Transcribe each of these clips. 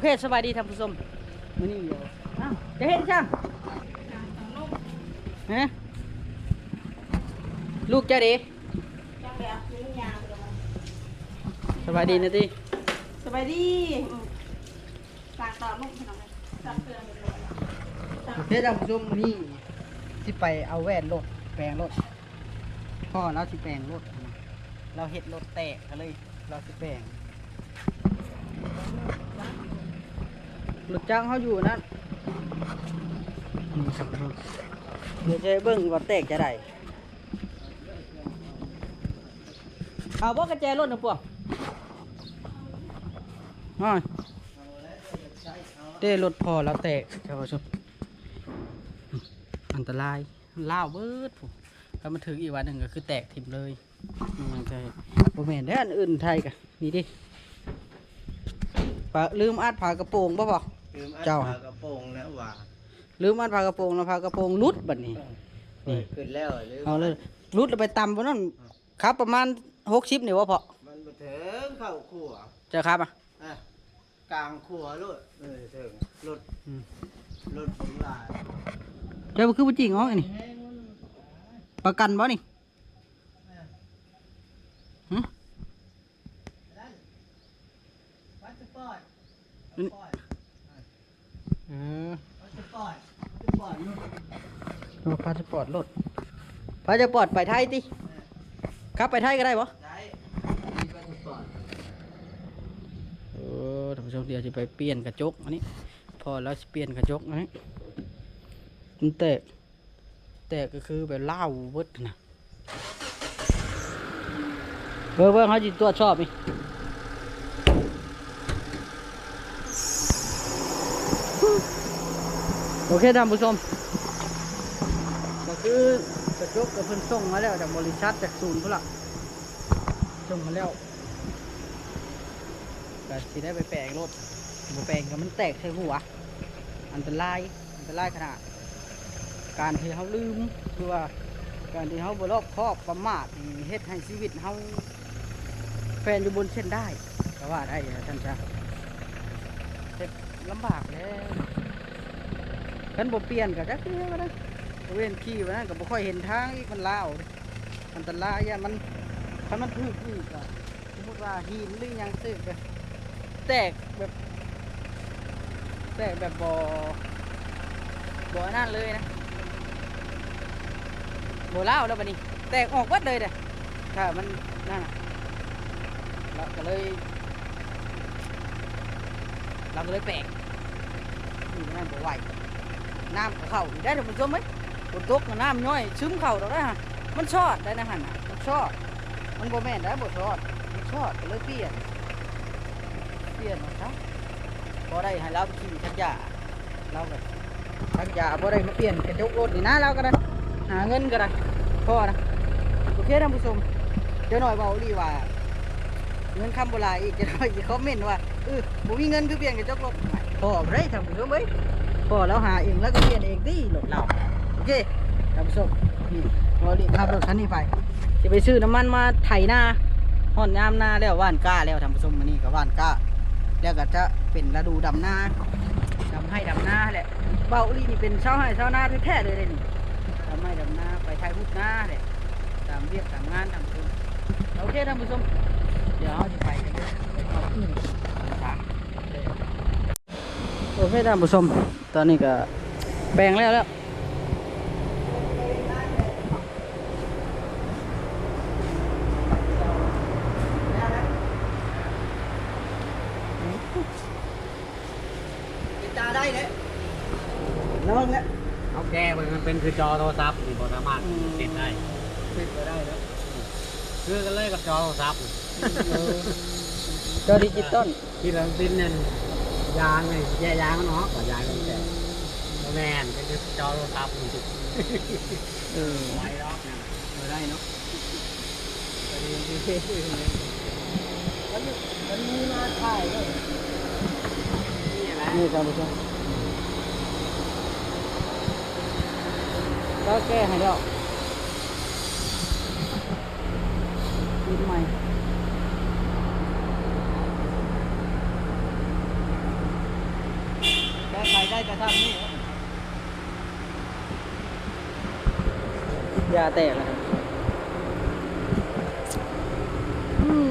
เคสบายดีท่านผู้ชมมื้อนี้เดี๋ยวอ้าวจะเห็นช่างฮะลูกเจ้าดีสบายดีนะติสบายดีฝากต่อลูกพี่น้องเลยจับเตือนไปเลยโอเคท่านผู้ชมมื้อนี้สิไปเอาแว่นรถแปลงรถพ่อเราสิแปลงรถนะเราเฮ็ดรถแตกก็เลยเราสิแปลง รถจ้างเขาอยู่นั่นนี่ครับท่านผู้ชมเดี๋ยวจะให้เบิ่งว่าแตกจะได้เอาบ่กระแจรถนะพวกมาเด้รถพอแล้วแตกท่านผู้ชมอันตรายล่าวเบิดผู้ถ้ามันถึงอีกวันหนึ่งก็คือแตกทิ่มเลยมันจะบ่แม่นได้ออันอื่นไทยกะนี่ดิปะลืมอัดผากระโปรงบ่พอลืมอัด เจ้าฝากระโปรงแล้วว่าลืมอัดผากระโปรงแล้วผากระโปรงรุดบัดนี้นี่ขึ้นแล้วลืมเอาเลยรุดแล้วไปตำบนนั้นครับประมาณหกสิบนี่วะพอมันมาถึงเข้าขัวเจะครับอะอะกลางขัวรถเออถึงรถอืมรถผมลายเจ้าคือผู้จริงอ๋ออันนี้ประกันบ่นี่หึวัดสป อร์ตอืมเออวัดสปอร์ตวัดสปอร์ตนู่นเอาพาสปอร์ตรถพาสปอร์ตไปไทยติครับไปไทยก็ได้บ่ได้มีวัดสปอร์ตเออท่านผู้ชมเดี๋ยวจะไปเปลี่ยนกระจกอันนี้ พอแล้วสิเปลี่ยนกระจกอันนี้มันแตกแตกก็คือแบบเล่าวเวิดนะเบิ่งเบิ่งเขาจิตรวจสอบนี่ โอเคท่านผู้ชมก็คือกระจกกับเพิ่นส่งมาแล้วจากบริษัทจากศูนย์พุ่นละส่งมาแล้วก็สิได้ไปแปลงรถบ่แปลงก็มันแตกใส่หัว อันตราย อันตรายขนาด การที่เขาลืมคือว่าการที่เขาบรอบครอบประมาทเฮ็ดให้ชีวิตเขาแฟนอยู่บนเส้นได้ก็ว่าได้ท่านจ้าเฮ็ดลำบากแล้ว คันบ่เปลี่ยนก็จักเทื่อก็ได้เว้นขี่ไว้นั่นก็บ่ค่อยเห็นทางอีกมันลาวอันตรายอย่ามันคันมันถูกอีกอะสมมติว่าหินหรือหยังตึกก็แตกแบบแตกแบบบอบอนั่นเลยนะบอลาวแล้วบัดนี้ แตกออกวัดเลยเด้อถ้ามันนั่นน่ะเราก็เลยเราก็เลยแปลกนี่มันนั่นบ่ไหว น้ำเข้าได้ท่านผู้ชมไหมฝนตกน้ำย่อยซึมเข้าเราได้ฮะมันชอดได้นะหันน่ะมันชอด มันบ่แม่นได้บ่ชอดมันชอดเลยเปลี่ยนเปลี่ยนนะครับพอได้ให้เราขี่ชักยาเราก็ชักยาพอได้มาเปลี่ยนกระจกรถนี่นะเราก็ได้หาเงินก็ได้พ่อนะโอเคท่านผู้ชมเดี๋ยวหน่อยเบาดีว่าเงินคำโบราณอีกจะหน่อยอีกคอมเมนต์ว่าเออผมมีเงินคือเปลี่ยนกระจกรถพ่อได้ท่านผู้ชมเอ้ย พ่อเราหาเองแล้วก็เปลี่ยนเองที่รถเราโอเคท่านผู้ชมนี่พอรีบขับรถคันนี้ไปจะไปซื้อน้ำมันมาไถนาห่อนยามหน้าแล้วว่านก้าแล้วทำผสมมานี่กับว่านก้า แล้วก็จะเป็นฤดูดำนาดำให้ดำนาแหละเบาลีนี่เป็นชาวให้ชาวนาแท้ๆเลยเลยนี่ดำให้ดำนาไปไทยพุทธนาแหละตามเรียกตามงานทำผสมโอเคท่านผู้ชมเดี๋ยวเราจะไปกันเลยไปเข้าที่นะครับโอ เคท่านผู้ชม ตอนนี้ก็แปลงแล้วแล้วกินตาได้เลยระวังแล้วเอาแก้มันมันเป็นคือจอโทรศัพท์ที่บสามารถติดได้ติดไปได้แล้วคือกันเลยกับจอโทรศัพท์จอดิจิตอลที่เราติดเนี่ย ยางไงแย่ยางมันเนาะก่อนยางมันแต่แมนก็คือจอโทรศัพท์มันติดเออไว้รอบเนี่ยมาได้เนาะมันมันมีมาถ่ายเลยนี่แหละนี่ท่านผู้ชมก็แก้ให้แล้วปิดใหม่ ทำนี่ยาแตกแล้วครับอืม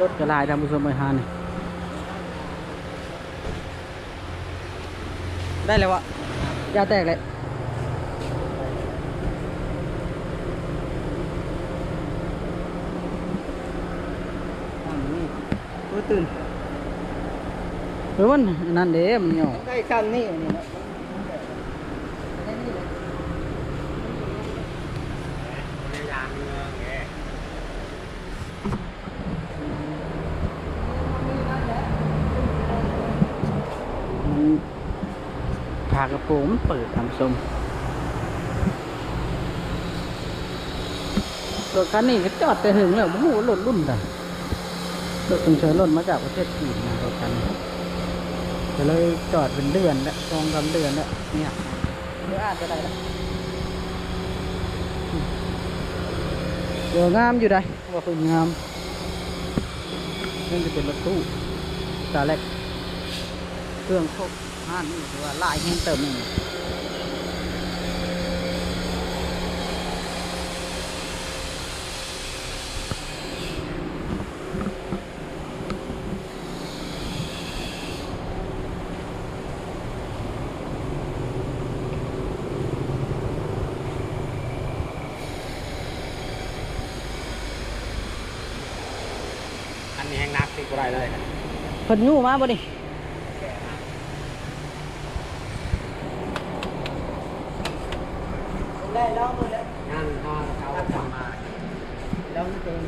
รถกระลายทำผู้ชมไปหานี่ได้เลยวะยาแตกเลยทำนี่กูตื่น เฮ้ยมันนั่นเด้มันเหนียวได้คำนี่นี่นะยากมันผากระโปรงเปิดทำชมรถคันนี้ก็จอดไปถึงแล้วโอ้โหรถรุ่นใดรถต้องใช้รถมาจากประเทศจีนนะรถคันนี้ ก็เลยจอดเป็นเดือนแล้วสองสามเดือนแล้วเนี่ยเดี๋ยวอาจจะได้ละเดี๋ยวงามอยู่ได้ว่าเป็นงามนี่จะเป็นรถตู้ตาแรกเครื่องครบห้านนี่ถือว่าหลายแห่งเติมหนึ่ งอันนี้แห้งนักติดอะไรเลยเพิ่นยู่มาบ่ดิได้แล้วมือแล้วงานพอเขาทำมาแล้วนี่เต็ม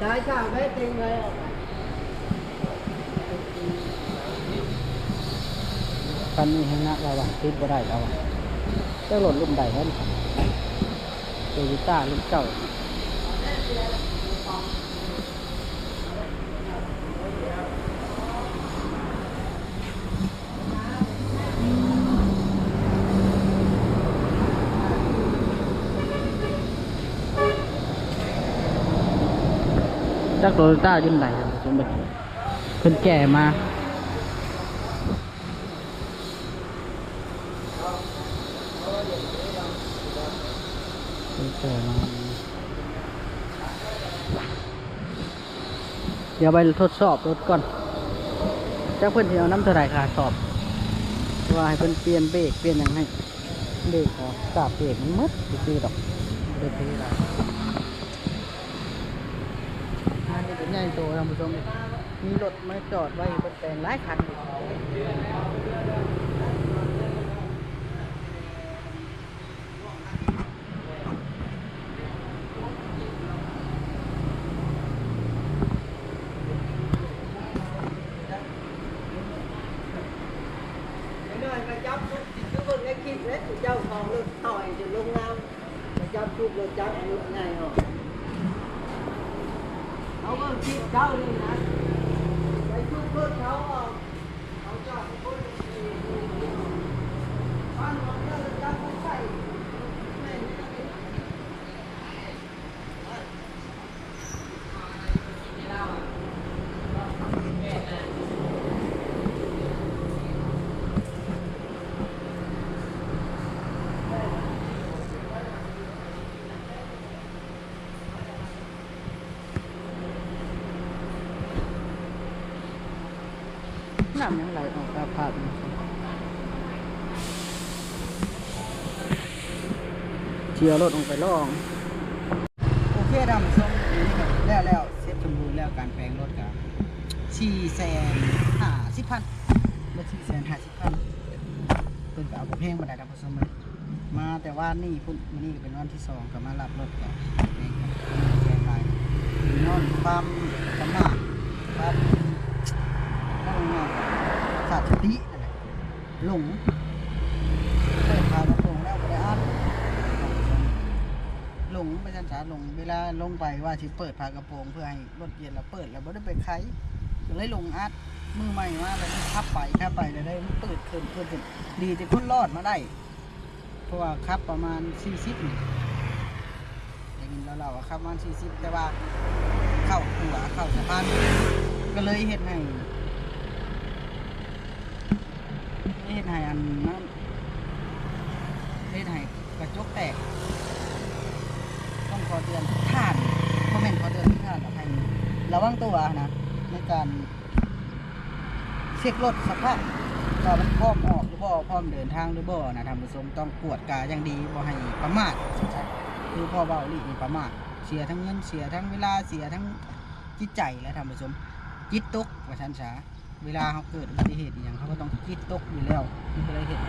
trái sao mấy tiền rồi คันนี้แห่งนักเราอะติดบ่ได้เราอะเจ้าหล่นลุ่มใดนั่นโตโยต้ารุ่นเก่า จากโตโยต้ารุ่นใดครับสมบัติเพิ่นแก่มาเดี๋ยวไปทดสอบรถก่อนจ้าเพื่อนที่เอาน้ำเท่าไหรค่ะสอบ ว่าให้เพื่อนเปลี่ยนเบรกเปลี่ยนยังให้เบรกออกกาบเบรกมันมืดซื้อดอกเด็ดทีละ ใหญ่โตท่านผู้ชมมีรถมาจอดไว้เป็นแปลงหลายคันเจ้าของรถต่อยจะลงน้ำจับชุกรถจับรถไงเหรอ 好，我们去找你啊！来，去去找我。 น้ำยังไหลออกตาผาดอยู่เชียร์รถลงไปล่อง โอเคดำส้มแล้วแล้วเสร็จสมบูรณ์แล้วการแปลงรถกับสี่แสนห้าสิบพันรถสี่แสนห้าสิบพันเพิ่นก็เอาเพลงมาได้ดำส้มเลยมาแต่ว่านี่พุ่นมานี้ก็เป็นวันที่สองก็มารับรถกับเพลงกับแกงไปนอนความสำนักครับนั่งงาน ขาดสติหลงเปิดพากระโปรงแล้วก็ได้อ่านหลงไปชันสาหลงเวลาลงไปว่าที่เปิดฝากระโปรงเพื่อให้รถเย็นแล้วเปิดแล้วไม่ได้ไปไขก็เลยลงอัดมือใหม่มาแล้วขับไปขับไปแล้วได้มันเปิดขึ้นเปิดขึ้นดีที่คนรอดมาได้เพราะว่าขับประมาณ40นี่ได้ยินแล้วเราว่าขับประมาณ40แต่ว่าเข้าหัวเข้าสะพานก็เลยเฮ็ดให้ เฮ็ดให้อันนั้นเฮ็ดให้กระจกแตก ต้องขอเตือนทุกท่านคอมเมนต์ขอเตือนทุกท่านให้ระวังตัวนะในการเช็ครถสภาพว่ามันพร้อมออกหรือบ่พร้อมเดินทางหรือบ่นะท่านผู้ชมต้องกวดกาอย่างดีบ่ให้ประมาทใช่คือพ่อเบาลีนี่ประมาทเสียทั้งเงินเสียทั้งเวลาเสียทั้งจิตใจและท่านผู้ชมจิตตกว่าชันช้า เวลาเขาเกิดอุบัติเหตุอย่างเขาก็ต้องคิดตกอยู่แล้วมันก็เลยเห็น